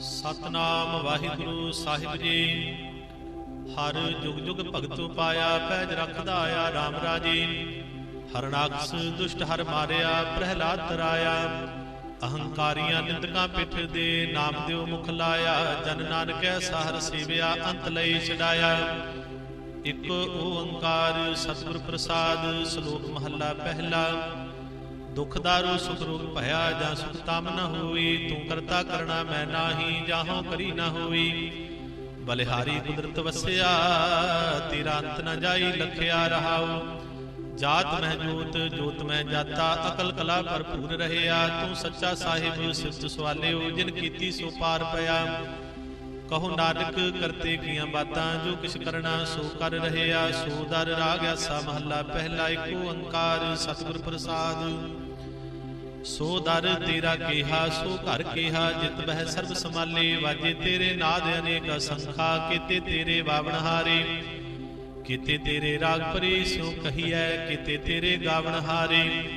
ਸਤਨਾਮ ਵਾਹਿਗੁਰੂ ਸਾਹਿਬ ਜੀ। ਹਰ ਜੁਗ ਜੁਗ ਭਗਤੋ ਪਾਇਆ ਪੈਜ ਰੱਖਦਾ ਆਇਆ RAM ਰਾਜੇ। ਹਰਨਾਕਸ ਦੁਸ਼ਟ ਹਰ ਮਾਰਿਆ, ਪ੍ਰਹਿਲਾਦ ਤਰਾਇਆ। ਅਹੰਕਾਰੀਆਂ ਨਿੰਦਕਾਂ ਪਿੱਠ ਦੇ ਨਾਮ ਦਿਓ ਮੁਖ ਲਾਇਆ। ਜਨ ਨਾਨਕੈ ਸਾਹਰ ਸੇਵਿਆ, ਅੰਤ ਲਈ ਛਡਾਇਆ। ਇਕ ਓੰਕਾਰ ਸਤਿਗੁਰ ਪ੍ਰਸਾਦ, ਸ਼ਲੋਕ ਮਹੱਲਾ ਪਹਿਲਾ। ਦੁਖ ਦਾਰੂ, ਸੁਖ ਰੋਗ ਭਇਆ ਜਾਂ ਸੁਖ ਤਮ ਨ ਹੋਈ, ਤੂੰ ਕਰਤਾ ਕਰਣਾ ਮੈਂ ਨਾਹੀ, ਜਾਹੋਂ ਕਰੀ ਨ ਹੋਈ। ਬਲਿਹਾਰੀ ਕੁਦਰਤ ਵਸਿਆ, ਤੇਰਾ ਅੰਤ ਨ ਜਾਈ, ਲਖਿਆ ਰਹਾਉ। ਜਾਤ ਮਹਿ ਜੋਤ ਜੋਤ ਮਹਿ ਜਾਤਾ, ਅਕਲ ਕਲਾ ਭਰਪੂਰ ਰਹਿਆ। ਤੂੰ ਸੱਚਾ ਸਾਹਿਬ, ਸਿਫਤ ਸਵਾਲਿਓ, ਜਿਨ ਕੀਤੀ ਸੋ ਪਾਰ ਪਿਆ। ਕਹੋ ਨਾਨਕ, ਕਰਤੇ ਕੀਆਂ ਬਾਤਾਂ, ਜੋ ਕਿਛ ਕਰਨਾ ਸੋ ਕਰ ਰਹਿਆ। ਸੋ ਦਰ ਰਾਗ ਆਸਾ ਮਹੱਲਾ, ਪਹਿਲਾ ਏਕ ਓੰਕਾਰ ਸਤਿਗੁਰ ਪ੍ਰਸਾਦ। ਸੋ ਦਰ ਤੇਰਾ ਕਿਹਾ, ਸੋ ਘਰ ਕਿਹਾ, ਜਿਤ ਬਹਿ ਸਰਬ ਸਮਾਲੇ ਵਾਜੇ ਤੇਰੇ ਨਾਦ ਅਨੇਕ ਸੰਖਾ, ਕਿਤੇ ਤੇਰੇ ਬਾਵਣ ਹਾਰੇ। ਕੀਤੇ ਤੇਰੇ ਰਾਗ ਪਰੀ ਸੋ ਕਹੀਐ, ਕੀਤੇ ਤੇਰੇ ਗਾਵਣ ਹਾਰੇ।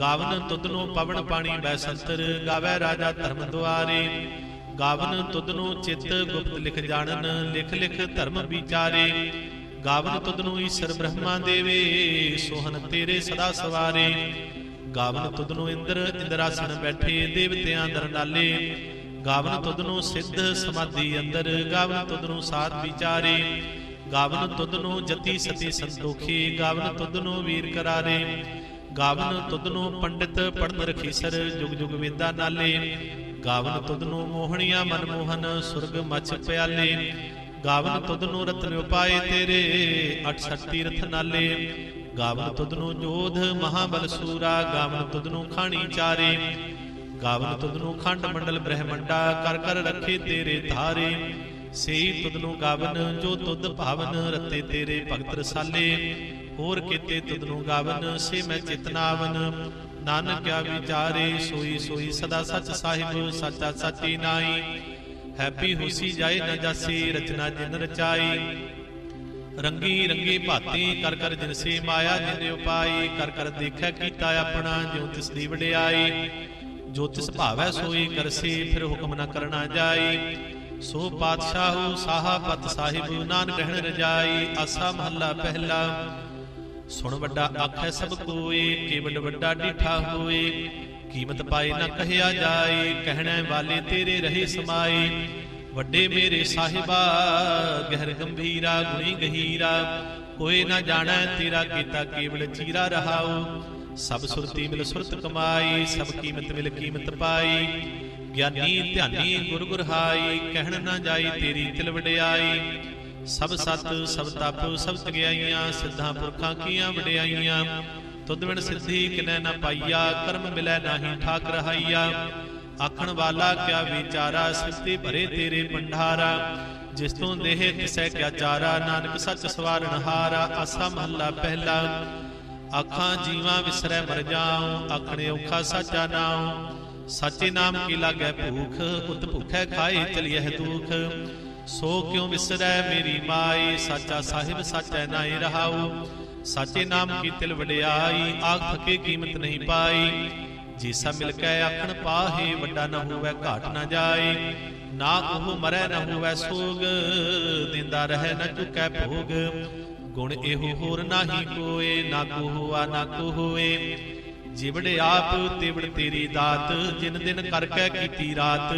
ਗਾਵਨ ਤੁਧਨੋ ਪਵਨ ਪਾਣੀ ਬੈ ਸੰਤਰ, ਗਾਵੇ ਰਾਜਾ ਧਰਮ ਦੁਆਰੇ। ਗਾਵਨ ਤੁਧਨੋ ਚਿੱਤ ਗੁਪਤ ਲਿਖ ਜਾਣਨ, ਲਿਖ ਲਿਖ ਧਰਮ ਵਿਚਾਰੇ। ਗਾਵਨ ਤੁਧਨੋ ਈਸ਼ਰ ਬ੍ਰਹਮਾ ਦੇਵੇ ਸੋਹਨ ਤੇਰੇ ਸਦਾ ਸਵਾਰੇ। ਗਾਵਨ ਤੁਧਨੋ ਇੰਦਰ ਇੰਦਰਾਸਣ ਬੈਠੇ ਦੇਵਤਿਆਂ ਦਰ ਗਾਵਨ ਤੁਧਨੋ ਸਿੱਧ ਸਮਾਧੀ ਅੰਦਰ, ਗਾਵਨ ਤੁਧਨੋ ਸਾਧ ਵਿਚਾਰੇ। ਗਾਵਨ ਤੁਧਨੋ ਜਤੀ ਸਤੀ ਸੰਤੋਖੀ, ਗਾਵਨ ਤੁਧਨੋ ਵੀਰ ਕਰਾਰੇ। ਗਾਵਨ ਤੁਧਨੋ ਪੰਡਿਤ ਪੜਨ ਰਖੀਸਰ, ਜੁਗ ਜੁਗ ਵੇਦਾ ਨਾਲੇ। ਗਾਵਨ ਤੁਧਨੋ ਮੋਹਣੀਆਂ ਮਨਮੋਹਨ, ਸੁਰਗ ਮਛ ਪਿਆਲੇ। ਗਾਵਨ ਤੁਧਨੋ ਰਤਨ ਉਪਾਏ ਤੇਰੇ 68 ਰਥ ਨਾਲੇ। ਗਾਵਨ ਤੁਧਨੋ ਜੋਧ, ਮਹਾਬਲ ਸੂਰਾ, ਗਾਵਨ ਤੁਧਨੋ ਖਾਣੀ ਚਾਰੇ। ਗਾਵਨ ਤੁਧਨੋ ਖੰਡ ਮੰਡਲ ਬ੍ਰਹਮੰਡਾ, ਕਰ ਕਰ ਰੱਖੇ ਤੇਰੇ ਧਾਰੇ। ਸੇਈ ਤੁਧਨੋ ਗਾਵਨ, ਜੋ ਤੁਧ ਭਾਵਨ, ਰਤੇ ਤੇਰੇ ਭਗਤ ਰਸਾਲੇ। ਹੋਰ ਕੀਤੇ ਤੁਧਨੋ ਗਾਵਨ, ਸੇ ਮੈਂ ਚਿਤਨਾਵਨ ਨਾਨਕ ਕਿਆ ਵਿਚਾਰੇ, ਸੋਈ ਸੋਈ ਸਦਾ ਸੱਚ ਸਾਹਿਬ, ਸੱਚਾ ਸੱਚੀ ਨਾਈ। ਹੈਪੀ ਹੋਸੀ ਜਾਏ ਨ ਜਾਸੀ, ਰਚਨਾ ਜਿਨ ਰਚਾਈ। ਰੰਗੀ ਰੰਗੀ ਭਾਤੀ ਕਰ ਕਰ ਜਿਨ ਮਾਇਆ, ਜਿਨ ਉਪਾਈ ਕਰ ਕਰ ਦੇਖੈ ਕੀਤਾ ਆਪਣਾ, ਜਿਉ ਤਿਸ ਦੀ ਵਡਿਆਈ। ਜੋ ਤਿਸ ਭਾਵੈ ਸੋਈ ਕਰਸੀ ਫਿਰ ਹੁਕਮ ਨ ਕਰਨਾ ਜਾਈ। ਸੋ ਪਾਤਸ਼ਾਹੂ ਸਾਹਾ ਪਤ ਸਾਹਿਬ ਨਾਨਕ ਰਹਿਣ ਰਜਾਈ, ਆਸਾ ਮਹੱਲਾ ਪਹਿਲਾ। ਸੁਣ ਵੱਡਾ ਆਖੈ ਸਭ ਕੋਏ, ਕੇਵਲ ਵੱਡਾ ਡੀਠਾ ਹੋਏ। ਕੀਮਤ ਪਾਏ ਨਾ ਕਹਿਆ ਜਾਏ, ਕਹਿਣਾ ਵਾਲੇ ਤੇਰੇ ਰਹੇ ਸਮਾਏ ਵੱਡੇ ਮੇਰੇ ਸਾਹਿਬਾ, ਗਹਿਰ ਗੰਭੀਰਾ, ਗੁਣੀ ਗਹੀਰਾ, ਕੋਈ ਨਾ ਜਾਣੈ ਤੇਰਾ ਕੀਤਾ ਕੇਵਲ ਚੀਰਾ ਰਹਾਉ। ਸਭ ਸੁਰਤੀ ਮਿਲ ਸੁਰਤ ਕਮਾਈ, ਸਭ ਕੀਮਤ ਮਿਲ ਕੀਮਤ ਪਾਈ। ਗਿਆਨੀ ਧਿਆਨੀ ਗੁਰ ਗੁਰ ਹਾਈ, ਕਹਿਣ ਨਾ ਜਾਈ ਤੇਰੀ ਤਿਲ ਵਡਿਆਈ। ਸਭ ਸਤ, ਸਭ ਤਪ, ਸਭ ਤਗਿਆਈਆਂ ਸਿੱਧਾਂ ਪੁਰਖਾਂ ਕੀਆਂ ਵਡਿਆਈਆਂ। ਤੁਧ ਬਿਨ ਸਿੱਧੀ ਕਿਨੈ ਨਾ ਪਾਈਆ, ਕਰਮ ਮਿਲੈ ਨਾਹੀ ਠਾਕ ਰਹਾਈਆ ਆਖਣ ਵਾਲਾ, ਕਿਆ ਵਿਚਾਰਾ ਸਿੱਧੀ ਭਰੇ ਤੇਰੇ ਪੰਡਾਰਾ ਜਿਸ ਤੋਂ ਦੇਹ ਤਿਸੈ ਕਿਆ ਚਾਰਾ, ਨਾਨਕ ਸੱਚ ਸਵਾਰਨ ਹਾਰਾ, ਆਸਾ ਮਹੱਲਾ ਪਹਿਲਾ। ਆਖਾਂ, ਜੀਵਾਂ ਵਿਸਰੈ ਮਰ ਜਾਉ, ਆਖਣੇ ਔਖਾ ਸਾਚਾ ਨਾਉ। ਸੱਚੇ ਨਾਮ ਕੀ ਲਾਗੈ ਭੂਖ, ਉਤ ਭੁਖੈ ਖਾਏ ਚਲਿਐ ਦੁਖ। ਸੋ ਕਿਉ ਵਿਸਰੈ ਮੇਰੀ ਮਾਈ, ਸਾਚਾ ਸਾਹਿਬ ਸਾਚੈ ਨਾਈ ਰਹਾਉ। ਸਾਚੇ ਨਾਮ ਕੀ ਤਿਲ ਵਡਿਆਈ, ਆਖ ਥਕੇ ਕੀਮਤ ਨਹੀਂ ਪਾਈ। ਜੇਸਾ ਮਿਲ ਕੇ ਆਖਣ, ਪਾਹੇ ਵੱਡਾ ਨਾ ਹੋਵੇ, ਘਾਟ ਨਾ ਜਾਏ, ਨਾ ਉਹ ਮਰੈ ਨਾ ਹੋਵੇ ਸੋਗ, ਦਿੰਦਾ ਰਹਿ ਨਾ ਚੁਕੈ ਭੋਗ, ਗੁਣ ਇਹੋ ਹੋਰ ਨਾਹੀ ਕੋਏ ਨਾ ਕੋ ਹੋਆ, ਨਾ ਕੋ ਹੋਏ, ਜਿਵੜੇ ਆਪ ਤਿਵੜ ਤੇਰੀ ਦਾਤ, ਜਿਨ ਦਿਨ ਕਰ ਕੈ ਕੀਤੀ ਰਾਤ,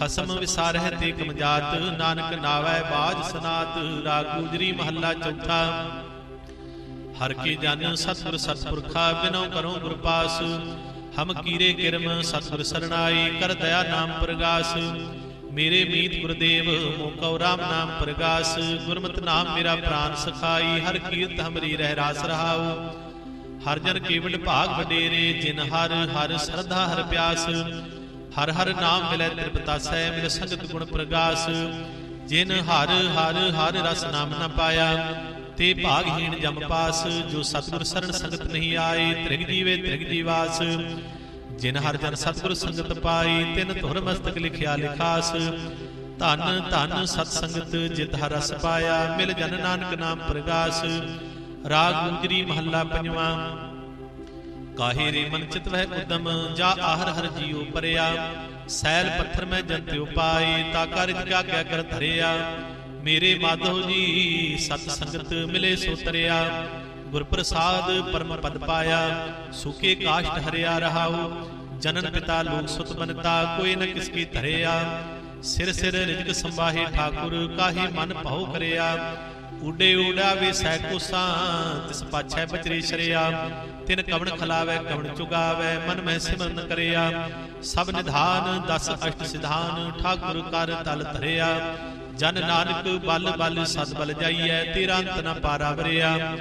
ਖਸਮ ਵਿਸਾਰਹਿ ਤੇ ਕਮਜਾਤ, ਨਾਨਕ ਨਾਵੈ ਬਾਜ ਸਨਾਤ ਰਾਗੂਜਰੀ ਮਹੱਲਾ ਚੌਥਾ, ਹਰ ਕੀ ਜਨ ਸਤਿਗੁਰ ਸਤਿਪੁਰਖਾ ਬਿਨੋ ਕਰੋ ਗੁਰ ਪਾਸ ਹਮ ਕੀਰੇ ਕਿਰਮ ਸਤਿਗੁਰ ਸਰਣਾਈ ਕਰ ਦਇਆ ਨਾਮ ਪ੍ਰਗਾਸ। ਮੇਰੇ ਮੀਤ ਗੁਰਦੇਵ ਮੋਕਉ ਰਾਮ ਨਾਮ ਪ੍ਰਗਾਸ। ਗੁਰਮਤਿ ਨਾਮ ਮੇਰਾ ਪ੍ਰਾਨ ਸਖਾਈ, ਹਰ ਕੀਰਤ ਹਮਰੀ ਰਹਿ ਰਾਸ ਰਹਾਉ। ਹਰ ਜਨ ਕੇਵਲ ਭਾਗ ਵਡੇਰੇ, ਜਿਨ ਹਰ ਹਰ ਸਰਧਾ, ਹਰ ਪਿਆਸ। ਹਰ ਹਰ ਨਾਮ ਮਿਲੈ ਤ੍ਰਿਪਤਾਸੈ ਮਿਲ ਸੰਗਤ ਗੁਣ ਪ੍ਰਗਾਸ। ਜਿਨ ਹਰ ਹਰ ਹਰ ਰਸ ਨਾਮ ਨਾ ਪਾਇਆ। ਤੇ ਭਾਗਹੀਣ ਜਮ ਪਾਸ, ਜੋ ਸਤਿਗੁਰ ਸਰਣ ਸੰਗਤ ਨਹੀਂ ਆਏ, ਤ੍ਰਿਗ ਜੀਵੇ ਤ੍ਰਿਗ ਜੀਵਾਸ। ਜਿਨ ਹਰ ਜਨ ਸਤਿਗੁਰ ਸੰਗਤ ਪਾਈ ਤਿਨ ਧੁਰ ਮਸਤਕ ਲਿਖਿਆ ਲਿਖਾਸ। ਧਨ ਧਨ ਸਤ ਸੰਗਤ ਜਿਤ ਹਰ ਰਸ ਪਾਇਆ, ਮਿਲ ਜਨ ਨਾਨਕ ਨਾਮ ਪ੍ਰਗਾਸ। ਰਾਗ ਗੁਜਰੀ ਮਹੱਲਾ ਪੰਜਵਾਂ। ਕਾਹੇ ਰੇ ਮਨ ਚਿਤ ਵਹਿ ਉਦਮ, ਜਾ ਆਹਰ ਹਰ ਜੀਉ ਪਰਿਆ। ਸੈਲ ਪੱਥਰ ਮੈਂ ਜੰਤਿ ਪਾਏ, ਤਾ ਕਰ ਕਿਆ ਕਿਆ ਕਰ ਧਰਿਆ। ਮੇਰੇ ਮਾਧੋ ਜੀ, ਸਤ ਸੰਗਤ ਮਿਲੇ ਸੋ ਤਰਿਆ। ਗੁਰ ਪ੍ਰਸਾਦ ਪਰਮ ਪਦ ਪਾਇਆ, ਸੁਕੇ ਕਾਸ਼ਟ ਹਰਿਆ ਰਹਾਉ। ਜਨਨ ਪਿਤਾ ਲੋਕ ਸੁਤ ਬਨਤਾ, ਕੋਈ ਨ ਕਿਸ ਕੀ ਧਰਿਆ। ਸਿਰ ਸਿਰ ਰਿਜਕ ਸੰਭਾਹੇ ਠਾਕੁਰ, ਕਾਹੇ ਮਨ ਭਾਉ ਕਰਿਆ। ਉਡੇ ਉਡਾਵੇ ਸੈ ਕੁਸਾਂ, ਤਿਸ ਪਾਛੈ ਬਚਰੇ ਸ਼ਰਿਆ। ਤਿਨ ਕਵਣ ਖਲਾਵੇ, ਕਵਣ ਚੁਗਾਵੇ, ਮਨ ਮਹਿ ਸਿਮਰਨ ਕਰਿਆ। ਸਭ ਨਿਧਾਨ, ਦਸ ਅਸ਼ਟ ਸਿਧਾਨ, ਠਾਕੁਰ ਕਰ ਤਲ ਧਰਿਆ। ਜਨ ਨਾਨਕ ਬਲ ਬਲ ਸਤ ਬਲ ਜਾਈਐ, ਤੇਰਾ ਅੰਤ ਨ ਪਾਰਾ ਵਰਿਆ।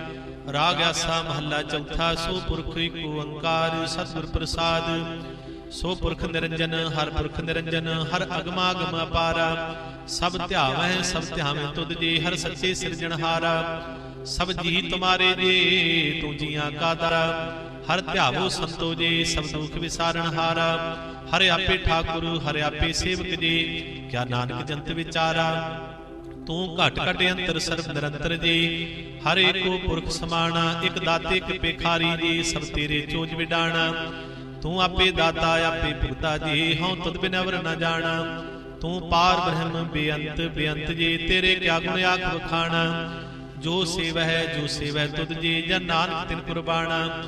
ਰਾਗ ਆਸਾ ਮਹੱਲਾ ਚੌਥਾ, ਸੋ ਪੁਰਖ ਏਕ ਓੰਕਾਰ, ਸਤਿਗੁਰ ਪ੍ਰਸਾਦ। ਸੋ ਪੁਰਖ ਨਿਰੰਜਨ, ਹਰ ਪੁਰਖ ਨਿਰੰਜਨ, ਹਰ ਅਗਮਾ ਅਗਮਾਗਮ ਅਪਾਰਾ। ਸਭ ਧਿਆਵੈ ਸਭ ਧਿਆਵੈ ਤੁਧ ਜੀ, ਹਰ ਸੱਚੇ ਸਿਰਜਣਹਾਰਾ। ਸਭ ਜੀ ਤੁਮਾਰੇ ਜੀ, ਤੂੰ ਜੀਆਂ ਕਾ ਦਰਾ ਹਰ ਧਿਆਵੋ ਸੰਤੋ ਜੀ, ਸਭ ਦੁਖ ਵਿਸਾਰਨ ਹਾਰਾ। ਹਰ ਆਪੇ ਠਾਕੁਰ, ਹਰ ਆਪੇ ਸੇਵਕ ਜੀ, ਕਿਆ ਨਾਨਕ ਜੰਤ ਵਿਚਾਰਾ। ਤੂੰ ਘਟ ਘਟ ਅੰਤਰ ਸਰਬ ਨਿਰੰਤਰ ਜੀ, ਹਰ ਏਕੋ ਪੁਰਖ ਸਮਾਣਾ, ਇਕ ਦਾਤੇ, ਇੱਕ ਪੇਖਾਰੀ ਜੀ, ਸਭ ਤੇਰੇ ਚੋਜ ਵਿਡਾਣਾ। ਤੂੰ ਆਪੇ ਦਾਤਾ, ਆਪੇ ਭੁਗਤਾ ਜੀ, ਹਉ ਤੁਧ ਬਿਨ ਅਵਰ ਜਾਣਾ। ਤੂੰ ਪਾਰ ਬ੍ਰਹਮ ਬੇਅੰਤ ਬੇਅੰਤ ਜੀ, ਤੇਰੇ ਕਿਆ ਗੁਣ ਆਖ ਵਖਾਣਾ। ਜੋ ਸੇਵਹਿ ਜੋ ਸੇਵਹਿ ਤੁਧ ਜੀ, ਜਨ ਨਾਨਕ ਤਿਨ ਕੁਰਬਾਨਾ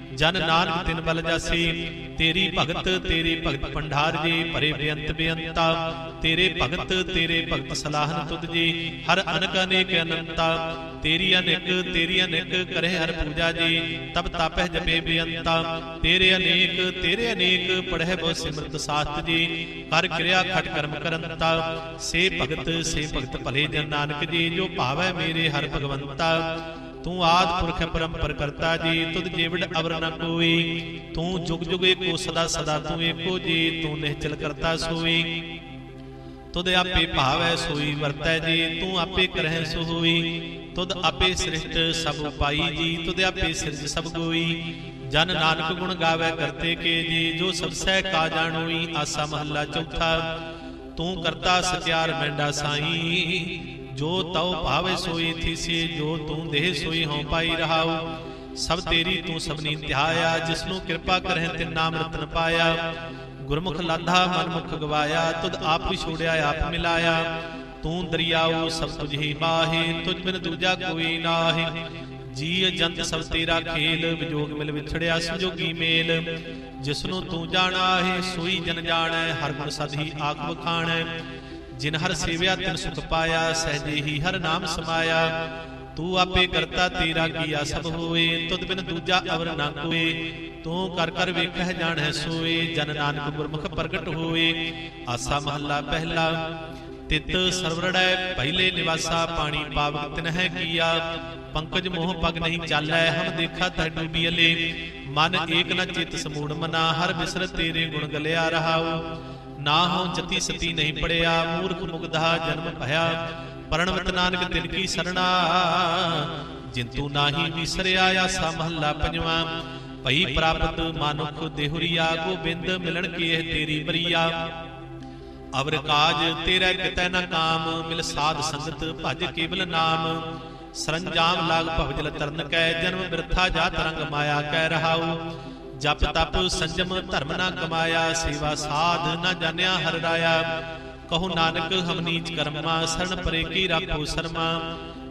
ਜਨ ਨਾਨਕ ਤਿਨ ਬਲ ਜਾਸੀ, ਤੇਰੀ ਭਗਤ ਤੇਰੀ ਭਗਤ ਭੰਡਾਰ ਜੀ, ਭਰੇ ਬੇਅੰਤ ਬੇਅੰਤਾ, ਤੇਰੇ ਭਗਤ ਤੇਰੇ ਭਗਤ ਸਲਾਹਨ ਤੁਧ ਜੀ, ਹਰ ਅਨਕ ਅਨੇਕ ਅਨੰਤਾ, ਤੇਰੀ ਅਨੇਕ ਤੇਰੀ ਅਨੇਕ ਕਰੇ ਹਰ ਪੂਜਾ ਜੀ ਤਬ ਤਾਪਹਿ ਜਪੇ ਬੇਅੰਤਾ, ਤੇਰੇ ਅਨੇਕ ਤੇਰੇ ਅਨੇਕ ਪੜਹਿ ਬੋ ਸਿਮਰਤ ਸਾਸਤ ਜੀ ਹਰ ਕਿਰਿਆ ਖਟ ਕਰਮ ਕਰੰਤਾ, ਸੇ ਭਗਤ ਸੇ ਭਗਤ ਭਲੇ ਜਨ ਨਾਨਕ ਜੀ, ਜੋ ਭਾਵੈ ਮੇਰੇ ਹਰ ਭਗਵੰਤਾ ਤੂੰ ਆਦ ਪੁਰਖ ਪਰੰਪਰ ਕਰਤਾ ਜੀ, ਤੁਧ ਜੀਵੜ ਅਵਰ ਨ ਕੋਈ। ਤੂੰ ਜੁਗ ਜੁਗ ਏਕੋ, ਸਦਾ ਸਦਾ ਤੂੰ ਏਕੋ ਜੀ, ਤੂੰ ਨਿਹਚਲ ਕਰਤਾ ਸੋਈ। ਤੁਧ ਆਪੇ ਭਾਵੈ ਸੋਈ, ਵਰਤੈ ਜੀ, ਤੂੰ ਆਪੇ ਕਰਹਿ ਸੋ ਹੋਈ ਤੁਧ ਆਪੇ ਸ੍ਰਿਸ਼ਟ ਸਭ ਉਪਾਈ ਜੀ, ਤੁਧ ਆਪੇ ਸਿਰਜ ਸਭ ਕੋਈ ਜਨ ਨਾਨਕ ਗੁਣ ਗਾਵੇ ਕਰਤੇ ਕੇ ਜੀ, ਜੋ ਸਭ ਸਹਿ ਕਾ ਜਾਣੋਈ ਆਸਾ ਮਹੱਲਾ ਚੌਥਾ। ਤੂੰ ਕਰਤਾ ਸਚਿਆਰ ਮੈਂਡਾ ਸਾਈ। ਜੋ ਤਉ ਭਾਵੇ ਸੋਈ ਥੀਸੀ ਜੋ ਤੂੰ ਦੇਹ ਸੋਈ ਹਉ ਪਾਈ ਰਹਾਉ। ਸਭ ਤੇਰੀ ਤੂੰ ਸਭਨੀ ਧਿਆਇਆ ਜਿਸ ਨੂੰ ਕਿਰਪਾ ਕਰਹਿ ਤਿਨ ਨਾਮ ਰਤਨ ਪਾਇਆ। ਗੁਰਮੁਖ ਲਾਧਾ ਮਨਮੁਖ ਗਵਾਇਆ, ਤੁਧ ਆਪ ਵਿਛੋੜਿਆ ਆਪ ਮਿਲਾਇਆ। ਤੂੰ ਦਰਿਆਉ, ਸਭ ਤੁਝ ਮਾਹੀ, ਤੁਝ ਬਿਨ ਦੂਜਾ ਕੋਈ ਨਾਹੀ। ਜੀ ਜੰਤ ਸਭ ਤੇਰਾ ਖੇਲ, ਵਿਜੋਗ ਮਿਲ ਵਿਛੜਿਆ ਸੰਜੋਗੀ ਮੇਲ। ਜਿਸ ਨੂੰ ਤੂੰ ਜਾਣਾ ਹੈ ਸੋਈ ਜਨ ਜਾਣੈ, ਹਰ ਗੁਣ ਸਦ ਹੀ ਆਖ ਵਖਾਣੈ ਜਿਨ ਹਰ ਸੇਵਿਆ ਤਿਨ ਸੁਖ ਪਾਇਆ, ਸਹਜੇ ਹੀ ਹਰ ਨਾਮ ਸਮਾਇਆ। ਤੂੰ ਆਪੇ ਕਰਤਾ ਤੇਰਾ ਕੀਆ ਸਭ ਹੋਏ, ਤੁਧ ਬਿਨ ਦੂਜਾ ਅਵਰ ਨਾ ਕੋਏ। ਤੂੰ ਕਰ ਕਰ ਵੇਖਹਿ ਜਾਣੈ ਸੋਏ, ਜਨ ਨਾਨਕ ਗੁਰਮੁਖ ਪ੍ਰਗਟ ਹੋਏ। ਆਸਾ ਮਹੱਲਾ ਪਹਿਲਾ, ਤਿਤ ਸਰਵਰੜੈ ਪਹਿਲੇ ਨਿਵਾਸਾ, ਪਾਣੀ ਪਾਵਕ ਤਿਨਹਿ ਕੀਆ। ਪੰਕਜ ਮੋਹ ਪਗ ਨਹੀਂ ਚਾਲੈ, ਹਮ ਦੇਖਾ ਤੈ ਡੂਬੀਲੇ ਮਨ ਏਕ ਨ ਚਿਤ ਸਮੂੜ ਮਨਾ, ਹਰ ਬਿਸਰ ਤੇਰੇ ਗੁਣ ਗਲਿਆ ਰਹਾਉ। ਨਾ ਹੋ ਜਤੀ ਸਤੀ ਨਹੀਂ ਪੜਿਆ, ਮੂਰਖ ਮੁਗਧਾ ਜਨਮ ਭਇਆ। ਪਰਣਵਤ ਨਾਨਕ ਤਿਨ ਕੀ ਸਰਣਾ? ਜਿੰਤੂ ਨਾਹੀ ਵਿਸਰਿਆ ਆਸਾ ਮਹੱਲਾ ਪੰਜਵਾ। ਭਈ ਪ੍ਰਾਪਤ ਮਾਨੁਖ ਦੇਹੁਰੀਆ, ਗੋਬਿੰਦ ਮਿਲਣ ਕੀ ਇਹ ਤੇਰੀ ਬਰੀਆ। ਅਵਰ ਕਾਜ ਤੇਰਾ ਕਿਤੈ ਨਾ ਕਾਮ, ਮਿਲ ਸਾਧ ਸੰਗਤ ਭਜ ਕੇਵਲ ਨਾਮ। ਸਰੰਜਾਮ ਲਾਗ ਭਵਜਲ ਤਰਨ ਕੈ, ਜਨਮ ਬਿਰਥਾ ਜਾ ਤਰੰਗ ਮਾਇਆ ਕਹਿ ਰਹਾਉ। ਜਪ ਤਪ, ਸੰਜਮ ਧਰਮ ਨਾ ਕਮਾਇਆ, ਸੇਵਾ ਸਾਧ ਨਾ ਜਾਣਿਆ ਹਰ ਰਾਇਆ। ਕਹੋ ਨਾਨਕ, ਹਮ ਨੀਚ ਕਰਮਾ ਸਰਣ ਪਰੇ ਕੀ ਰਾਖੋ ਸਰਮਾ।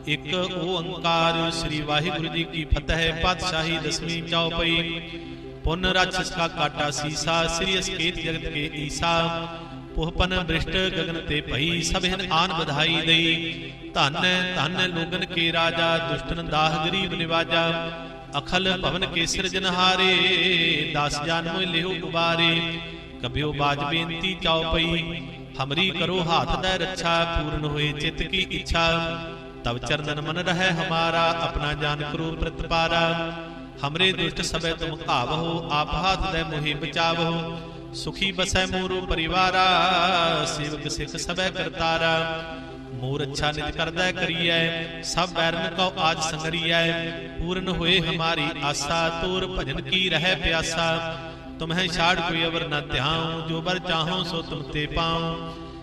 ਇੱਕ ਓੰਕਾਰ ਸ੍ਰੀ ਵਾਹਿਗੁਰੂ ਜੀ ਕੀ ਫਤਿਹ, ਪਾਤਸ਼ਾਹੀ ਦਸਵੀਂ ਚੌਪਈ ਪੁਨ ਰਾਛਸ ਕਾ ਕਾਟਾ ਸੀਸਾ, ਸ੍ਰੀ ਅਸਕੇਤ ਜਗਤ ਕੇ ਈਸਾ। ਪੁਹਪਨ ਬ੍ਰਿਸ਼ਟ ਗਗਨ ਤੇ ਭਈ ਸਭਿਨ ਆਨ ਵਧਾਈ ਦਈ। ਧਨ ਧਨ ਲੋਗਨ ਕੇ ਰਾਜਾ, ਦੁਸ਼ਟਨ ਦਾਹ ਗਰੀਬ ਨਿਵਾਜਾ। ਅਖਲ ਭਵਨ ਕੇ ਸਿਰਜਨਹਾਰੇ ਦਾਸ ਜਾਨ ਲਿਓ ਉਬਾਰੇ ਕਬਿਓ ਬਾਜ ਬੇਨਤੀ ਚਉਪਈ ਹਮਰੀ ਕਰੋ ਹਾਥ ਦਾ ਰੱਛਾ, ਪੂਰਨ ਹੋਏ ਚਿਤ ਕੀ ਇੱਛਾ। ਤਬ ਚਰਨਨ ਮਨ ਰਹਿ ਹਮਾਰਾ, ਆਪਣਾ ਜਾਨ ਕਰੋ ਪ੍ਰਤਪਾਰਾ ਹਮਰੇ ਦੁਸ਼ਟ ਸਭੈ ਤੁਮ ਘਾਵਹੁ ਆਪ ਹਾਥ ਦੇ ਮੋਹਿ ਬਚਾਵਹੁ। ਸੁਖੀ ਬਸੈ ਮੋਰੋ ਪਰਿਵਾਰਾ, ਸੇਵਕ ਸਿਖ ਸਭੈ ਕਰਤਾਰਾ। ਮੋਰ ਅੱਛਾ ਨਿਤ ਕਰਦਾ ਕਰੀਐ ਸਭ ਬੈਰਨ ਕਉ ਆਜ ਸੰਗਰੀਐ ਪੂਰਨ ਹੋਏ ਹਮਾਰੀ ਆਸਾ ਤੋਰ ਭਜਨ ਕੀ ਰਹਿ ਪਿਆਸਾ ਤੁਮਹਿ ਛਾੜ ਕੋਈ ਅਵਰ ਨ ਧਿਆਉ ਜੋ ਬਰ ਚਾਹੋ ਸੋ ਤੁਮ ਤੇ ਪਾਉ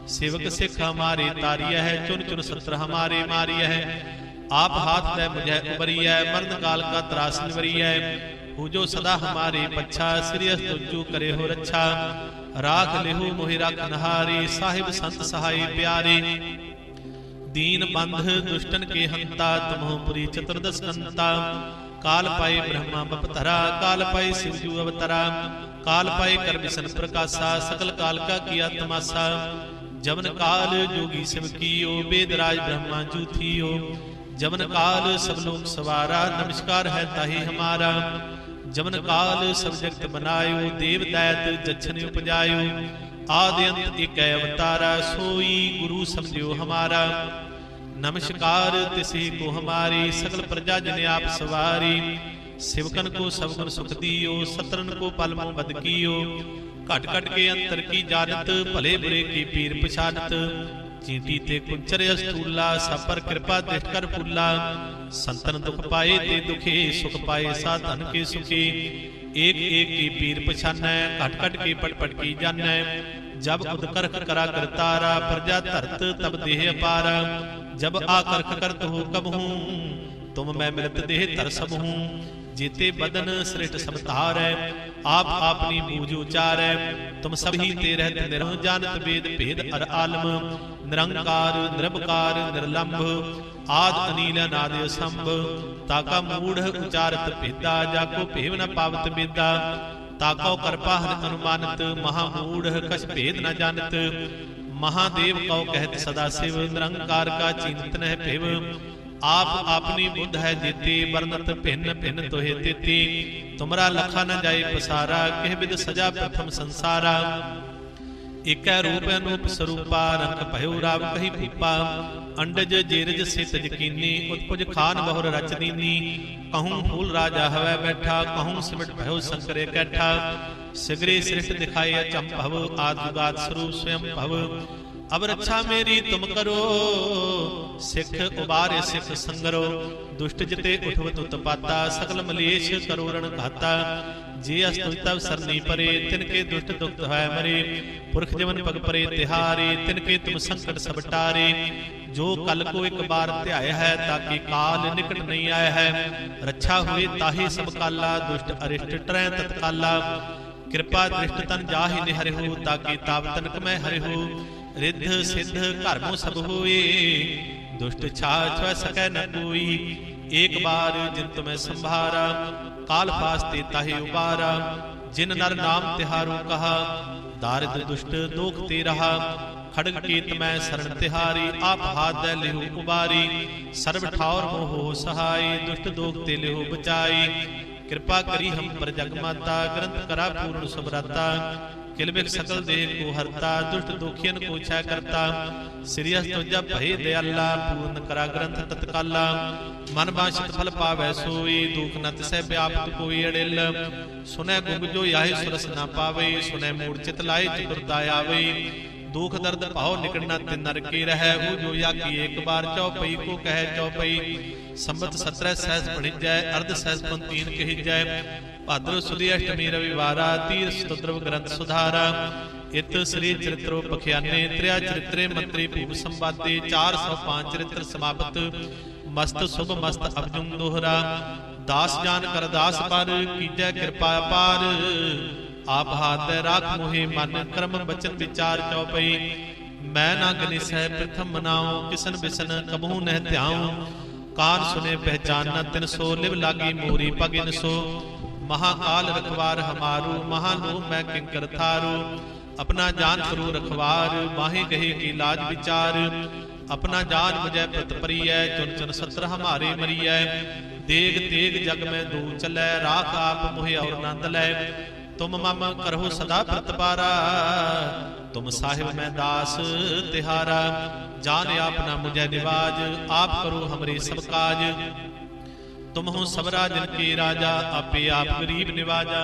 ਸੇਵਕ ਸਿੱਖ ਹਮਾਰੇ ਤਾਰੀਐ ਹੈ ਚੁਨ ਚੁਨ ਸਤਰ ਹਮਾਰੇ ਮਾਰੀਐ ਹੈ ਆਪ ਹਾਥ ਲੈ ਮੁਝੈ ਉਬਰੀਐ ਮਰਨ ਕਾਲ ਕਾ ਤਰਾਸ ਨਿਵਰੀਐ ਹੋ ਜੋ ਸਦਾ ਹਮਾਰੇ ਪੱਛਾ ਸ੍ਰੀਅਸ ਤੁਜੂ ਕਰੇ ਹੋ ਰੱਛਾ ਰਾਖ ਲਿਹੂ ਮੋਹਿ ਰਖ ਨਹਾਰੀ ਸਾਹਿਬ ਸੰਤ ਸਹਾਈ ਪਿਆਰੇ ਦੀਨ ਬੰਧ ਦੁਸ਼ਟਨ ਕੇ ਹੰਤਾ ਤੁਮਹੁ ਪੁਰੀ ਚਤੁਰਦਸ ਕੰਤਾ ਕਾਲ ਪਾਏ ਬ੍ਰਹਮਾ ਬਪਤਰਾ ਕਾਲ ਪਾਏ ਸਿਵਜੂ ਅਵਤਰਾ ਕਾਲ ਪਾਏ ਕਰ ਵਿਸ਼ਨ ਪ੍ਰਕਾਸ਼ਾ ਸਕਲ ਕਾਲ ਕਾ ਕੀਆ ਤਮਾਸਾ ਜਵਨ ਕਾਲ ਜੋਗੀ ਸਿਵ ਕੀਓ ਵੇਦ ਰਾਜ ਬ੍ਰਹਮਾ ਜੂਥੀਓ ਜਵਨ ਕਾਲ ਸਭ ਲੋਕ ਸਵਾਰਾ ਨਮਸਕਾਰ ਹੈ ਤਾਹੀ ਹਮਾਰਾ ਜਵਨ ਕਾਲ ਸਭ ਜਗਤ ਬਨਾਇਓ ਦੇਵ ਦੈਤ ਜਛਨ ਉਪਜਾਇਓ ਆਦਿ ਅੰਤ ਇਕੈ ਅਵਤਾਰਾ ਸੋਈ ਗੁਰੂ ਸਮਝਿਓ ਹਮਾਰਾ। ਨਮਸਕਾਰ ਤਿਸੇ ਕੋ ਹਮਾਰੀ, ਸਗਲ ਪ੍ਰਜਾ ਜਨ ਆਪ ਸਵਾਰੀ। ਸਿਵਕਨ ਕੋ ਸਭਨ ਸੁਖ ਦੀਓ, ਸਤਰਨ ਕੋ ਪਲਮਨ ਬਦ ਕੀਓ। ਘਟ ਘਟ ਕੇ ਅੰਤਰ ਕੀ ਜਾਣਤ, ਭਲੇ ਬੁਰੇ ਕੀ ਪੀਰ ਪਛਾਨਤ ਚੀਂਟੀ ਤੇ ਕੁੰਚਰ ਅਸਤੂਲਾ ਸਭ ਪਰ ਕਿਰਪਾ ਦਿਸ਼ਟ ਕਰ ਫੁੱਲਾ। ਸੰਤਨ ਦੁਖ ਪਾਏ ਤੇ ਦੁਖੇ, ਸੁਖ ਪਾਏ ਸਾਧਨ ਕੇ ਸੁਖੀ। ਏਕ ਏਕ ਕੀ ਪੀਰ ਪਛਾਨੈ, ਘਟ ਘਟ ਕੇ ਪਟ ਪਟ ਕੀ ਜਾਣੈ ਜਬ ਉਦਕਰਖ ਕਰਾ ਕਰਤਾਰਾ ਪ੍ਰਜਾ ਧਰਤ ਤਬ ਦੇਹ ਅਪਾਰ। ਜਬ ਆਕਰਖ ਕਰਤ ਹੋ ਕਬ ਹੂੰ ਤੁਮ ਮੈਂ ਮਿਲਤ ਦੇਹ ਧਰ ਸਭ। ਹੂੰ ਜੀਤੇ ਬਦਨ ਸ੍ਰਿਸ਼ਟ ਸਭ ਧਾਰੈ, ਆਪ ਆਪਨੀ ਬੂਝ ਉਚਾਰੈ। ਤੁਮ ਸਭੀ ਤੇ ਰਹਿਤ ਨਿਰਹੁ ਜਾਣਤ ਵੇਦ ਭੇਦ ਅਰ ਆਲਮ। ਨਿਰੰਕਾਰ, ਨਿਰਭਕਾਰ, ਨਿਰਲੰਭ ਆਦ ਅਨੀਲ ਅਨਾਦ ਅਸੰਭ ਤਾਕਾ ਮੂੜ ਉਚਾਰਤ ਭੇਦਾ, ਜਾ ਕੋ ਭੇਵ ਨ ਪਾਵਤ ਬੇਦਾ। ਤਾਕੋ ਕਰਪਾ ਹਰ ਅਨੁਮਾਨਤ, ਮਹਾ ਮੂੜ ਕਛ ਭੇਦ ਨ ਜਾਣਤ। ਮਹਾਦੇਵ ਕਉ ਕਹਿਤ ਸਦਾ ਸਿਵ, ਨਿਰੰਕਾਰ ਕਾ ਚਿੰਤਨ ਹੈ ਭਿਵ। ਆਪ ਆਪਣੀ ਬੁੱਧ ਹੈ ਜੀਤੀ ਵਰਨਤ ਭਿੰਨ ਭਿੰਨ ਤੋਹੇ ਤੇਤੀ। ਤੁਮਰਾ ਲਖਾ ਨ ਜਾਏ ਪਸਾਰਾ, ਕਿਹ ਵਿਦ ਸਜਾ ਪ੍ਰਥਮ ਸੰਸਾਰਾ। ਇਕੈ ਰੂਪ ਅਨੂਪ ਸਰੂਪਾ, ਰੰਗ ਭਇਓ ਰਾਵ ਕਹੀ ਭੂਪਾ। ਅੰਡਜ ਜੇਰਜ ਸਿਤ ਜਕੀਨੀ ਉਤਪੁਜ ਖਾਨ ਬਹੁਰ ਰਚ ਦੀਨੀ ਕਹੂੰ ਫੂਲ ਰਾਜਾ ਹਵੈ ਬੈਠਾ, ਕਹੂੰ ਸਿਮਟ ਭਇਓ ਸੰਕਰੇ ਕੈਠਾ ਸਿਗਰੇ ਸ੍ਰਿਸ਼ਟ ਦਿਖਾਏ ਅਚੰਭਵ ਆਦ ਜੁਗਾਦ ਸਰੂਪ ਸਵਯੰ ਭਵ। ਅਬ ਰੱਛਾ ਮੇਰੀ ਤੁਮ ਕਰੋ ਸਿੱਖ ਉਬਾਰੇ ਸਿੱਖ ਸੰਗਰੋ ਦੁਸ਼ਟ ਜਿਤੇ ਉਠਵਤ ਉਤਪਾਤਾ ਸਕਲ ਮਲੇਸ਼ ਕਰੋ ਰਣ ਘਾਤਾ ਜੇ ਅਸਤੁ ਤਵ ਸਰਨੀ ਪਰੇ ਤਿਨ ਕੇ ਦੁਸ਼ਟ ਦੁਖਤ ਹੈ ਮਰੇ ਪੁਰਖ ਜਵਨ ਪਗ ਪਰੇ ਤਿਹਾਰੇ ਤਿਨ ਕੇ ਤੁਮ ਸੰਕਟ ਸਭ ਟਾਰੇ ਜੋ ਕਲ ਕੋ ਇੱਕ ਬਾਰ ਧਿਆਇਆ ਹੈ ਤਾਂ ਕਿ ਕਾਲ ਨਿਕਟ ਨਹੀਂ ਆਇਆ ਹੈ ਰੱਛਾ ਹੋਏ ਤਾਹੀ ਸਭ ਕਾਲਾ ਦੁਸ਼ਟ ਅਰਿਸ਼ਟ ਟਰੈ ਤਤਕਾਲਾ ਕਿਰਪਾ ਦ੍ਰਿਸ਼ਟ ਤਨ ਜਾਹੀ ਨਿਹਰਿਓ ਤਾਂ ਕਿ ਤਾਪ ਤਨਕ ਮੈਂ ਹਰਿਓ ਰਿੱਧ ਸਿੱਧ ਘਰਮੋ ਸਭ ਹੋਏ ਦੁਸ਼ਟ ਛਾਛ ਸਕੈ ਨ ਕੋਈ। ਏਕ ਬਾਰ ਜਿਨ ਤੁਮੈ ਸੰਭਾਰਾ, ਕਾਲ ਫਾਸਤੇ ਤਾਹੇ ਉਬਾਰਾ। ਜਿਨ ਨਰ ਨਾਮ ਤਿਹਾਰੂ ਕਹਾ, ਦਾਰਿਦ ਦੁਸ਼ਟ ਦੋਖ ਤੇ ਖੜਗ ਕੀਤ ਮੈਂ ਸਰਣ ਤਿਹਾਰੀ, ਆਪ ਹਾਥ ਦੇ ਲਿਹੂ ਉਬਾਰੀ। ਸਰਬ ਠਾਉਰ ਮੋਹ ਸਹਾਈ, ਦੁਸ਼ਟ ਦੋਖ ਤੇ ਲਿਹੂ ਬਚਾਈ। ਕਿਰਪਾ ਕਰੀ ਹਮ ਪਰ ਜਗ ਮਾਤਾ, ਗ੍ਰੰਥ ਕਰਾ ਪੂਰਨ ਸੁਭਰਾਤਾ ਕਿਲਬਿਕ ਸਕਲ ਦੇਹ ਕੋ ਹਰਤਾ ਦੁਸ਼ਟ ਦੋਖੀਨ ਕੋ ਛੈ ਕਰਤਾ ਸਿਰਿਅਸ ਤੁਜਾ ਭਏ ਦਿਆਲਾ ਪੂਰਨ ਕਰਾ ਗ੍ਰੰਥ ਤਤਕਾਲਾ ਮਨ ਬਾਸ਼ਿਤ ਫਲ ਪਾਵੈ ਸੋਈ ਦੁਖ ਨ ਤਿਸੈ ਵਿਆਪਤ ਕੋਈ ਅੜਿਲ ਸੁਨੈ ਗੁੰਗ ਜੋ ਆਏ ਸੁਰਸ ਨਾ ਪਾਵੇ ਸੁਨੈ ਮੂੜ ਚਿਤ ਲਾਏ ਚਤੁਰਤਾ ਆਵੇ ਦੁਖ ਦਰਦ ਭਾਉ ਨਿਕੜਨਾ ਤਿਨ ਨਰਕੇ ਰਹਿ ਉਹ ਜੋ ਆਕੀ ਇੱਕ ਬਾਰ ਚਉਪਈ ਕੋ ਕਹਿ ਚਉਪਈ ਸੰਬਤ 17 ਸਹਿਸ ਪੜਿਜੈ ਅਰਧ ਸਹਿਸ ਪੰਤੀਨ ਕਹਿਜੈ ਭਾਦਰ ਸੁਦੀ ਅਸ਼ਟਮੀ ਰਵਿਵਾਰਾ ਤੀਰ ਸਤੁਦਰਵ ਗ੍ਰੰਥ ਸੁਧਾਰਾ। ਇਤ ਸ੍ਰੀ ਚਰਿਤ੍ਰੋ ਪਖਿਆਨੇ, ਤ੍ਰਿਆ ਚਰਿਤਰੇ ਮੰਤਰੀ ਭੂਪ ਸੰਵਾਦੇ 405 ਚਰਿਤ੍ਰ ਸਮਾਪਤ। ਮਸਤ ਸੁਭ ਮਸਤ ਅਬਜੁੰਗ ਦੋਹਰਾ। ਦਾਸ ਜਾਨ ਕਰ ਦਾਸ ਪਰ, ਕੀਜੈ ਕਿਰਪਾ ਅਪਾਰ ਆਪ ਹਾਥ ਰਾਖ ਮੋਹਿ ਮਨ, ਕਰਮ ਬਚਨ ਵਿਚਾਰ ਚਉਪਈ। ਮੈਂ ਨਾ ਗਨਿਸੈ ਪ੍ਰਥਮ ਮਨਾਉ, ਕਿਸਨ ਬਿਸਨ ਕਬਹੂ ਨਹਿ ਧਿਆਉ। ਕਾਨ ਸੁਨੇ ਪਹਿਚਾਨ ਨ ਤਿਨ ਸੋ, ਲਿਵ ਲਾਗੀ ਮੋਰੀ ਭਗਿਨ ਸੋ। ਮਹਾਕਾਲ ਰਖਵਾਰ ਹਮਾਰੂ ਮਹਾਨੋ ਮੈਂ ਕਿੰਕਰ ਥਾਰੂ। ਆਪਣਾ ਜਾਨ ਕਰੂ ਰਖਵਾਰ, ਮਾਹੇ ਗਹੇ ਕੀ ਲਾਜ ਵਿਚਾਰ। ਆਪਣਾ ਜਾਨ ਮੁਝੈ ਪ੍ਰਤ ਪਰੀਐ, ਚੁਨ ਚੁਨ ਸਤਰ ਹਮਾਰੇ ਮਰੀਐ। ਦੇਗ ਤੇਗ ਜਗ ਮੈਂ ਦੂ ਚੱਲੈ, ਰਾਖ ਆਪ ਮੋਹਿ ਔਰ ਨੰਦ ਲੈ। ਤੁਮ ਮਮ ਕਰਹੁ ਸਦਾ ਪ੍ਰਤਪਾਰਾ, ਤੁਮ ਸਾਹਿਬ ਮੈਂ ਦਾਸ ਤਿਹਾਰਾ। ਜਾਨ ਆਪਨਾ ਮੁਝੈ ਨਿਵਾਜ, ਆਪ ਕਰੋ ਹਮਰੇ ਸਭ ਕਾਜ। ਤੁਮ ਹੋ ਸਬਰਾ ਜਨ ਕੇ ਰਾਜਾ, ਆਪੇ ਆਪ ਗਰੀਬ ਨਿਵਾਜਾ।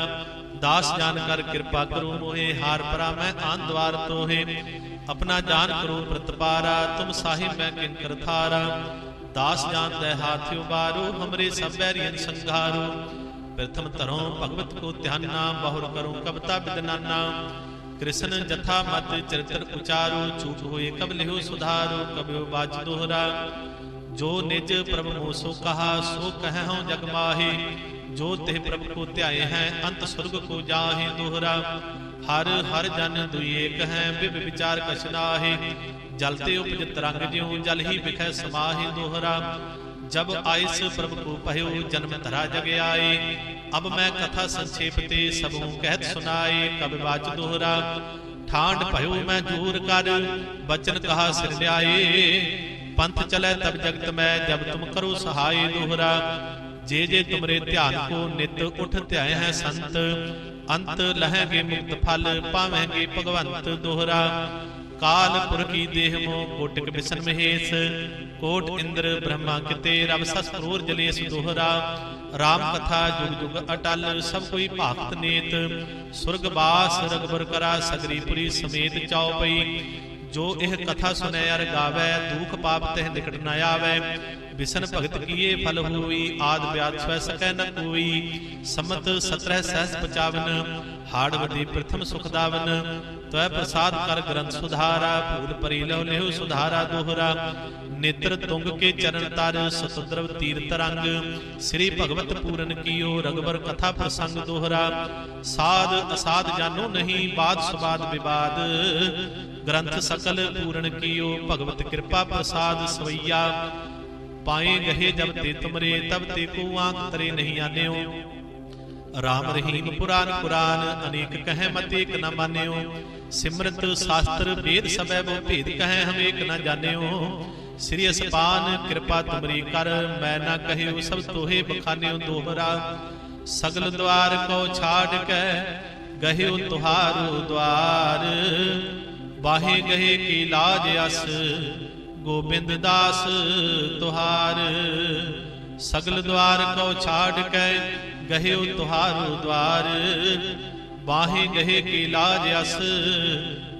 ਦਾਸ ਜਾਨ ਕਰ ਕਿਰਪਾ ਕਰੋ ਮੋਹਿ, ਹਾਰ ਪਰਾ ਮੈਂ ਆਨ ਦਵਾਰ ਤੋਹੇ। ਆਪਣਾ ਜਾਨ ਕਰੋ ਪ੍ਰਤਪਾਰਾ, ਤੁਮ ਸਾਹਿਬ ਮੈਂ ਕਿੰਕਰ ਥਾਰਾ। ਦਾਸ ਜਾਣਦਾ ਹਾਥਿਓ ਬਾਰੂ ਹਮਰੇ ਸਭ ਬੈਰੀਨ ਸੰਘਾਰੂ। ਪ੍ਰਥਮ ਧਰੋਂ ਭਗਵਤ ਕੋ ਧਿਆਨਾ ਬਹੁਰ ਕਰੋ ਕਬਤਾ ਬਿਦਨਾਨਾ ਕ੍ਰਿਸ਼ਨ ਜਥਾ ਮਤ ਚਰਿਤਰ ਉਚਾਰੋ ਚੂਕ ਹੋਏ ਕਬ ਲਿਓ ਸੁਧਾਰੋ, ਕਬਿਓ ਬਾਚ ਦੋਹਰਾ। ਜੋ ਨਿਜ ਪ੍ਰਭ ਮੋਸੋ ਕਹਾ, ਸੋ ਕਹਿ ਜਗ ਮਾਹੀ। ਜੋ ਤੇ ਪ੍ਰਭ ਕੋ ਧਿਆਏ ਹੈ, ਅੰਤ ਸੁਰਗ ਕੋ ਜਾਹੇ ਦੋਹਰਾ। ਹਰ ਹਰ ਜਨ ਦੁਈ ਏਕ ਹੈ, ਬਿਬ ਵਿਚਾਰ ਕਛ ਨਾਹੀ। ਜਲ ਤੇ ਉਪਜ ਤਰੰਗ ਜਿਉ, ਜਲ ਹੀ ਵਿਖੈ ਸਮਾਹੀ ਦੋਹਰਾ। ਜਬ ਆਇਸ ਪ੍ਰਭ ਕੋ ਭਇਓ, ਜਨਮ ਧਰਾ ਜਗ ਆਏ ਅਬ ਮੈਂ ਕਥਾ ਸੰਖੇਪ ਤੇ ਸਭੂ ਕਹਿਤ ਸੁਨਾਏ ਕਬ ਬਾਚ ਦੋਹਰਾ। ਠਾਂਡ ਭਇਓ ਮੈਂ ਜੂਰ ਕਰ, ਬਚਨ ਕਹਾ ਸਿਰ ਲਿਆਏ ਪੰਥ ਚਲੇ ਤਬ ਜਗਤ ਮੈਂ, ਜਬ ਤੁਮ ਕਰੋ ਸਹਾਈ ਦੋਹਰਾ। ਜੇ ਜੇ ਤੁਮਰੇ ਧਿਆਨ ਕੋ ਨਿਤ ਉਠ ਧਿਆਏ ਹੈ ਸੰਤ, ਅੰਤ ਲਹਗੇ ਮੁਕਤ ਫਲ ਪਾਵੇਂਗੇ ਭਗਵੰਤ ਦੋਹਰਾ। ਕਾਲ ਪੁਰਖੀ ਦੇਹ ਮੋ ਕੋਟਿਕ ਬਿਸਨ ਮਹੇਸ਼। ਕੋਟ ਇੰਦਰ ਬ੍ਰਹਮਾ ਕਿਤੇ ਰਬ ਸਸ ਕਰੋਰ ਜਲੇਸ ਦੋਹਰਾ। ਰਾਮ ਕਥਾ ਜੁਗ ਜੁਗ ਅਟਲ, ਸਭ ਕੋਈ ਭਾਗਤ ਨੇਤ। ਸੁਰਗ ਬਾਸ ਰਗਬਰ ਕਰਾ ਸਗਰੀਪੁਰੀ ਸਮੇਤ ਚਾਉ ਪਈ ਜੋ ਇਹ ਕਥਾ ਸੁਨੈ ਅਰ ਗਾਵੇ ਦੁਖ ਪਾਪ ਤਹਿ ਨਿਕਟ ਨ ਆਵੇ ਬਿਸਨ ਭਗਤ ਕੀਏ ਫਲ ਹੋਈ ਆਦ ਬਿਆਦ ਸਵੈ ਸਕੈ ਨ ਕੋਈ ਸਮਤ 17 ਸਹਿਸ 55 ਹਾੜ ਵਦੀ ਪ੍ਰਥਮ ਸੁਖ ਦਾਵਨ ਤਵੈ ਪ੍ਰਸਾਦ ਕਰ ਗ੍ਰੰਥ ਸੁਧਾਰਾ ਭੂਲ ਪਰੀ ਲਹੁ ਲਿਹੁ ਸੁਧਾਰਾ ਦੋਹਰਾ ਨੇਤਰ ਤੁੰਗ ਕੇ ਚਰਨ ਤਰ ਸਤੁਦਰਵ ਤੀਰਤ ਰੰਗ ਸ੍ਰੀ ਭਗਵਤ ਪੂਰਨ ਕੀਓ ਰਗਬਰ ਕਥਾ ਪ੍ਰਸੰਗ ਦੋਹਰਾ ਸਾਧ ਅਸਾਧ ਜਾਨੋ ਨਹੀਂ ਬਾਦ ਸੁਬਾਦ ਵਿਵਾਦ ਗ੍ਰੰਥ ਸਕਲ ਪੂਰਨ ਕੀਓ, ਭਗਵਤ ਕਿਰਪਾ ਪ੍ਰਸਾਦ ਸਵਈਆ। ਪਾਏ ਗਏ ਜਬ ਤੇ ਤੁਮਰੇ, ਤਬ ਤੇ ਕੋ ਆਂਕ ਤਰੇ ਨਹੀਂ ਆਨਿਓ। ਰਾਮ ਰਹੀਮ ਪੁਰਾਨ ਪੁਰਾਨ, ਅਨੇਕ ਕਹੈ ਮਤ ਏਕ ਨ ਮਾਨਿਓ। ਸਿਮਰਤ ਸ਼ਾਸਤਰ ਵੇਦ ਸਭੈ ਬਹੁ ਭੇਦ ਕਹੈ ਹਮ ਏਕ ਨ ਜਾਣਿਓ। ਸ੍ਰੀ ਅਸਪਾਨ ਕਿਰਪਾ ਤੁਮਰੀ ਕਰ, ਮੈਂ ਨਾ ਕਹਿਓ ਸਭ ਤੋਹੇ ਬਖਾਨਿਓ ਦੋਹਰਾ। ਸਗਲ ਦਵਾਰ ਕੋ ਛਾੜ ਕੇ, ਗਹਿਓ ਤੁਹਾਰੂ ਦਵਾਰ। ਬਾਹੇ ਗਏ ਕੀ ਲਾਜ ਅਸ, ਗੋਬਿੰਦ ਦਾਸ ਤੁਹਾਰ। ਸਗਲ ਦਵਾਰ ਕੋ ਛਾੜ ਕੇ, ਗਹਿਓ ਤੁਹਾਰੂ ਦਵਾਰ। ਬਾਹੇ ਗਏ ਕੀ ਲਾਜ ਅਸ,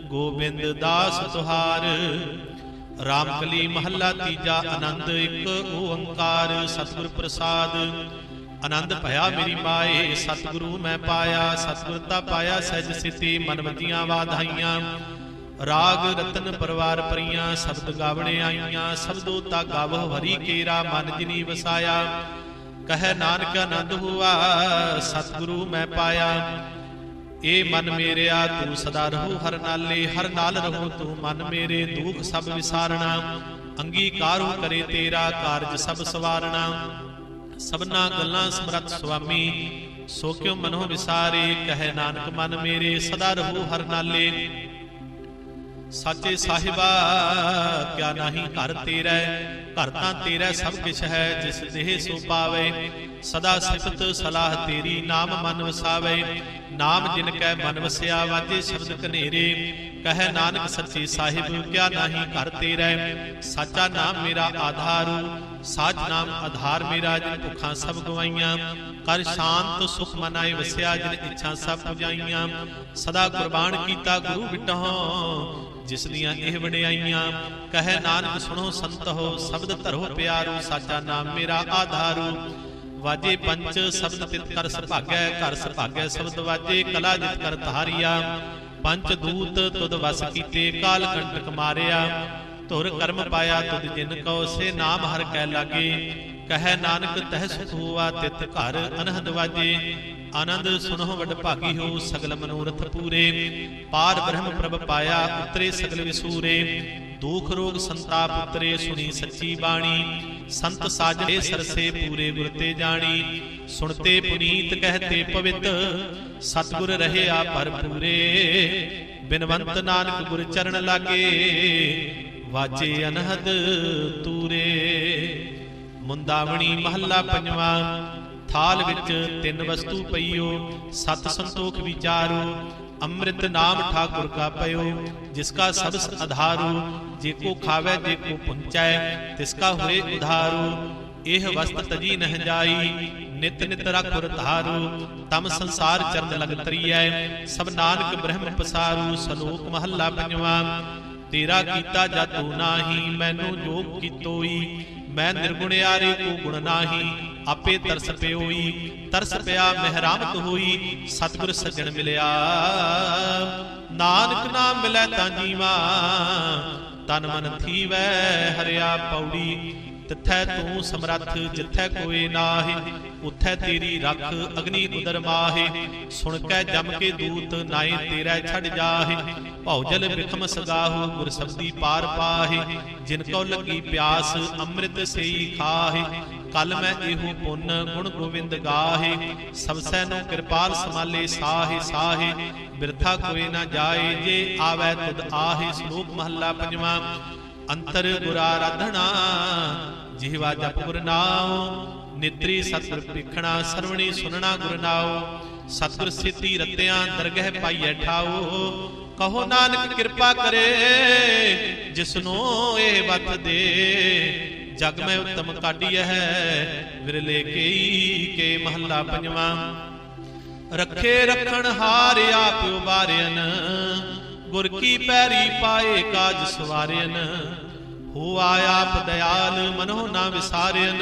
ਗੋਬਿੰਦ ਦਾਸ ਤੁਹਾਰ। ਰਾਮਕਲੀ ਮਹੱਲਾ ਤੀਜਾ, ਆਨੰਦ ਇੱਕ ਓੰਕਾਰ। ਸਤਿਗੁਰ ਪ੍ਰਸਾਦ, ਆਨੰਦ ਭਇਆ ਮੇਰੀ ਮਾਏ। ਸਤਿਗੁਰੂ ਮੈਂ ਪਾਇਆ, ਸਤਿਗੁਰ ਤਾ ਪਾਇਆ, ਸਹਿਜ ਸਿਤੀ ਮਨਵਤੀਆਂ ਵਾਧਾਈਆਂ। ਰਾਗ ਰਤਨ ਪਰਵਾਰ ਪਰੀਆਂ, ਸ਼ਬਦ ਗਾਵਣੇ ਆਈਆਂ ਸਬਦੋ ਤਾ ਗਾਵਹੁ ਹਰੀ ਕੇਰਾ, ਮਨ ਜਿਨੀ ਵਸਾਇਆ। ਕਹੈ ਨਾਨਕ ਆਨੰਦ ਹੁਆ, ਸਤਿਗੁਰੂ ਮੈਂ ਪਾਇਆ। ਏ ਮਨ ਮੇਰਿਆ, ਤੂੰ ਸਦਾ ਰਹੋ ਹਰ ਨਾਲੇ, ਹਰ ਨਾਲ ਰਹੋ ਤੂੰ ਮਨ ਮੇਰੇ, ਦੁਖ ਸਭ ਵਿਸਾਰਣਾ। ਅੰਗੀਕਾਰੋ ਕਰੇ ਤੇਰਾ ਕਾਰਜ ਸਭ ਸਵਾਰਣਾ। ਸਭਨਾ ਗੱਲਾਂ ਸਮਰੱਥ ਸੁਆਮੀ, ਸੋ ਕਿਉ ਮਨੋ ਵਿਸਾਰੇ, ਕਹੈ ਨਾਨਕ ਮਨ ਮੇਰੇ, ਸਦਾ ਰਹੋ ਹਰ ਨਾਲੇ। ਸਾਚੇ ਸਾਹਿਬਾ, ਕਿਆ ਨਹੀਂ ਘਰ ਤੇਰਾ, ਘਰ ਤਾਂ ਤੇਰਾ ਸਭ ਕਿਛ ਹੈ, ਜਿਸ ਦੇਹ ਸੋ ਪਾਵੇ। ਸਦਾ ਸਿਫਤ ਸਲਾਹ ਤੇਰੀ ਨਾਮ ਮਨ ਵਸਾਵੇ। ਨਾਮ ਜਿਨ ਕੈ ਮਨ ਵਸਿਆ ਵਾਜੇ ਸ਼ਬਦ ਕਨੇਰੇ ਕਹੈ ਨਾਨਕ ਸੱਚੇ ਸਾਹਿਬ, ਕਿਆ ਨਹੀਂ ਘਰ ਤੇਰਾ। ਸਾਚਾ ਨਾਮ ਮੇਰਾ ਆਧਾਰੂ, ਸਾਚ ਨਾਮ ਆਧਾਰ ਮੇਰਾ, ਜਿਨ ਭੁੱਖਾਂ ਸਭ ਗਵਾਈਆਂ। ਕਰ ਸ਼ਾਂਤ ਸੁਖ ਮਨਾਏ ਵਸਿਆ, ਜਿਨ ਇੱਛਾ ਸਭ ਪੁਜਾਈਆਂ। ਸਦਾ ਕੁਰਬਾਨ ਕੀਤਾ ਗੁਰੂ ਵਿਟਹੁ ਜਿਸ ਦੀਆਂ ਇਹ ਵਡਿਆਈਆਂ, ਕਹੈ ਨਾਨਕ ਸੁਣੋ ਸੰਤੋ ਸ਼ਬਦ ਧਰੋ ਪਿਆਰੂ, ਸਾਚਾ ਨਾਮ ਮੇਰਾ ਆਧਾਰੂ। ਵਾਜੇ ਪੰਚ ਸ਼ਬਦ ਤਿਤ ਕਰ ਸੁਭਾਗੈ, ਘਰ ਸੁਭਾਗੈ, ਸ਼ਬਦ ਵਾਜੇ, ਕਲਾ ਜਿਤ ਕਰ ਧਾਰੀਆ। ਪੰਚ ਦੂਤ ਤੁਦ ਵਸ ਕੀਤੇ, ਕਾਲ ਕੰਟਕ ਮਾਰਿਆ। ਧੁਰ ਕਰਮ ਪਾਇਆ ਤੁਧ ਜਿਨ ਕਉ, ਸੇ ਨਾਮ ਹਰ ਕੈ ਲਾਗੇ। ਕਹੈ ਨਾਨਕ ਤਹਿ ਸੁਖ ਹੋਆ, ਤਿਤ ਘਰ ਅਨਹਦ ਵਾਜੇ। ਆਨੰਦ ਸੁਨਹੁ ਵਡ ਭਾਗੀ ਹੋ, ਸਗਲ ਮਨੋਰਥ ਪੂਰੇ। ਪਾਰ ਬ੍ਰਹਮ ਪ੍ਰਭ ਪਾਇਆ, ਉਤਰੇ ਸਗਲ ਵਿਸੂਰੇ। ਦੁਖ ਰੋਗ ਸੰਤਾਪ ਉਤਰੇ, ਸੁਣੀ ਸੱਚੀ ਬਾਣੀ। ਸੰਤ ਸਾਜੇ ਸਰਸੇ ਪੂਰੇ ਗੁਰ ਤੇ ਜਾਣੀ। ਸੁਣਤੇ ਪੁਨੀਤ ਕਹਤੇ ਪਵਿੱਤ, ਸਤਗੁਰ ਰਹਿਆ ਭਰਪੂਰੇ ਬਿਨਵੰਤ ਨਾਨਕ ਗੁਰ ਚਰਨ ਲਾਗੇ ਵਾਜੇ ਅਨਹਦ ਤੂਰੇ। ਮੁੰਦਾਵਣੀ ਮਹੱਲਾ ਪੰਜਵਾਂ ਥਾਲ ਵਿੱਚ ਤਿੰਨ ਵਸਤੂ ਪਈਓ, ਸਤ ਸੰਤੋਖ ਵਿਚਾਰੋ, ਅੰਮ੍ਰਿਤ ਨਾਮ ਠਾਕੁਰ ਕਾ ਪਇਓ, ਜਿਸ ਕਾ ਸਬਸ ਆਧਾਰੂ ਜੇ ਕੋ ਖਾਵੇ, ਜੇ ਕੋ ਪੁੰਚੈ, ਤਿਸ ਕਾ ਹੋਏ ਉਧਾਰੂ, ਇਹ ਵਸਤ ਤਜੀ ਨਹ ਜਾਈ, ਨਿਤ ਨਿਤ ਰਖੁਰ ਧਾਰੂ, ਤਮ ਸੰਸਾਰ ਚਰਨ ਲਗ ਤਰੀਐ, ਸਭ ਨਾਨਕ ਬ੍ਰਹਮ ਪਸਾਰੂ, ਸਲੋਕ ਮਹੱਲਾ ਪੰਜਵਾ, ਤੇਰਾ ਕੀਤਾ ਜਾਤੂ ਨਾਹੀ, ਮੈਨੂੰ ਜੋਗ ਕੀਤੋਈ, ਮੈਂ ਨਿਰਗੁਣਿਆਰੇ ਕੋ ਗੁਣ ਨਾਹੀ ਆਪੇ ਤਰਸ ਪਿਓਈ ਤਰਸ ਪਿਆ ਮਹਿਰਾਮਤ ਹੋਈ, ਸਤਿਗੁਰ ਸੱਜਣ ਮਿਲਿਆ। ਨਾਨਕ ਨਾਮ ਮਿਲੈ ਤਾਂ ਜੀਵਾ, ਤਨ ਮਨ ਥੀਵੈ ਹਰਿਆ ਪੌੜੀ। ਤਿੱਥੈ ਤੂੰ ਸਮਰੱਥ, ਜਿੱਥੈ ਕੋਏ ਨਾਹੀ, ਉਥੈ ਤੇਰੀ ਰੱਖ ਅਗਨੀ ਉਦਰ ਮਾਹੇ। ਸੁਣ ਕੈ ਜਮ ਕੇ ਦੂਤ ਨਾਏ ਤੇਰਾ ਛੱਡ ਜਾਹੇ। ਭਉ ਜਲ ਬਿਖਮ ਸਗਾਹੂ, ਗੁਰ ਸਬਦੀ ਪਾਰ ਪਾਹੇ। ਜਿਨ ਕੋ ਲੱਗੀ ਪਿਆਸ, ਅੰਮ੍ਰਿਤ ਸੇਈ ਖਾਹੇ। ਕਲ ਮੈਂ ਇਹੋ ਪੁੰਨ ਗੁਣ ਗੋਬਿੰਦ ਗਾਹੇ। ਸਭ ਸੈ ਨੂੰ ਕਿਰਪਾਲ ਸਮਾਲੇ ਸਾਹੇ ਸਾਹੇ। ਬਿਰਥਾ ਕੋਈ ਨਾ ਜਾਏ, ਜੇ ਆਵੈ ਤੁਧ ਆਹੇ। ਸ਼ਲੋਕ ਮਹੱਲਾ ਪੰਜਵਾਂ। ਅੰਤਰ ਗੁਰ ਆਰਾਧਣਾ ਜਿਹਵਾ ਜਪ ਗੁਰ ਨਿਤਰੀ ਸਤਿਗੁਰ ਪ੍ਰੀਖਣਾ ਸਰਵਣੀ ਸੁਨਣਾ ਗੁਰ ਨਾਉ। ਸਤਿਗੁਰ ਸਿੱਧੀ ਰਤਿਆਂ ਦਰਗਹਿ ਪਾਈਐ ਠਾਓ ਕਹੋ ਨਾਨਕ ਕਿਰਪਾ ਕਰੇ, ਜਿਸਨੋ ਇਹ ਵਤ ਦੇ। ਜਗ ਮੈਂ ਉਤਮ ਕਾਢੀਐ ਵਿਰਲੇ ਕੇਈ ਕੇ ਮਹੱਲਾ ਪੰਜਵਾਂ। ਰੱਖੇ ਰੱਖਣ ਹਾਰ ਆਪ ਉਬਾਰਿਆਨ ਗੁਰ ਕੀ ਪੈਰੀ ਪਾਏ ਕਾਜ ਸਵਾਰਿਆਨ ਹੋ ਆਪ ਦਇਆਲ, ਮਨੋ ਨਾ ਵਿਸਾਰਿਆਨ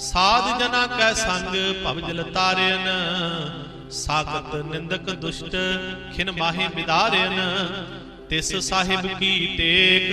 ਸਾਧ ਜਨਾ ਕੈ ਸੰਗ ਭਵ ਜਲ ਤਾਰਿਆਨ ਸਾਗਤ ਨਿੰਦਕ ਦੁਸ਼ਟ, ਖਿਨ ਮਾਹੇ ਮਿਦਾਰਿਆਨ ਤਿਸ ਸਾਹਿਬ ਕੀ ਟੇਕ